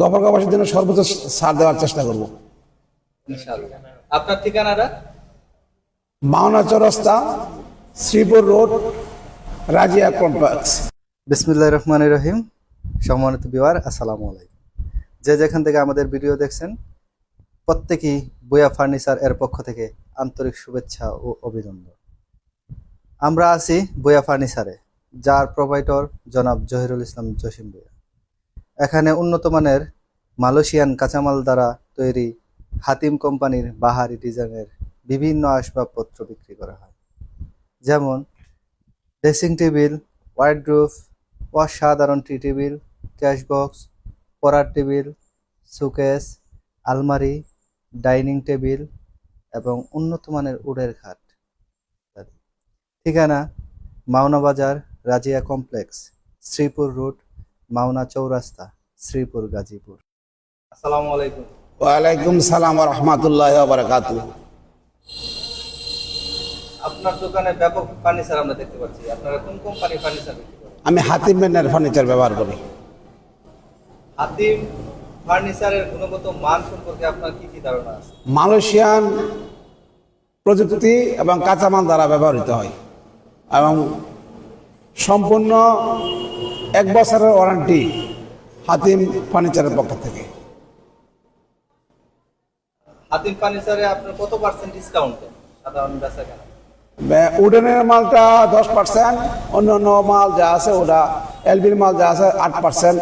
গফরগাঁওবাসীর জন্য সর্বোচ্চ ছাড় দেওয়ার চেষ্টা করব। ইনশাআল্লাহ। আপনার ঠিকানাটা? Mawna Chourasta Sreepur road Razia complex. বিসমিল্লাহ রহমান রহিম। সম্মানিত বিওয়ার আসসালামু আলাইকুম। যে যেখান থেকে আমাদের ভিডিও দেখছেন প্রত্যেকেই বয়া ফার্নিচার এর পক্ষ থেকে আন্তরিক শুভেচ্ছা ও অভিনন্দন। আমরা আছি বয়া ফার্নিচারে যার প্রোভাইডর জনাব জহিরুল ইসলাম জসিম বয়া। এখানে উন্নত মানের মালয়েশিয়ান কাঁচামাল দ্বারা তৈরি হাতিম কোম্পানির বাহারি ডিজাইনের বিভিন্ন আসবাবপত্র বিক্রি করা হয়। যেমন ড্রেসিং টেবিল ওয়ার্ড্রোফ অসাধারণ টি টেবিল, ক্যাশ বক্স পড়ার টেবিল, সুকেস, আলমারি, ডাইনিং টেবিল এবং উন্নত মানের উডের খাট ঠিকানা মাওনা বাজার, রাজিয়া কমপ্লেক্স, শ্রীপুর রোড মাওনা চৌরাস্তা শ্রীপুর গাজীপুর। আসসালামু আলাইকুম। ওয়ালাইকুম সালাম রহমতুল্লাহ বারকাতু আপনার দোকানে ব্যাপক ফার্নিচার আমরা দেখতে পাচ্ছি। আপনারা কোন কোম্পানির ফার্নিচার আমি হাতিম ব্যান্ডের ফার্নিচার ব্যবহার করি। হাতিম ফার্নিচারের গুণগত মান সম্পর্কে আপনার কি কি ধারণা আছে? মালয়েশিয়ান প্রযুক্তি এবং কাঁচামাল দ্বারা ব্যবহৃত হয় এবং সম্পূর্ণ এক বছরের ওয়ারেন্টি হাতিম ফার্নিচারের পক্ষ থেকে। হাতিম ফার্নিচারে আপনার কত পার্সেন্ট ডিসকাউন্ট সাধারণ বেচা কেনা? উডেনের মালটা দশ পার্সেন্ট অন্য অন্য মাল যা আছে ওটা এলবির মাল যা আছে আট পার্সেন্ট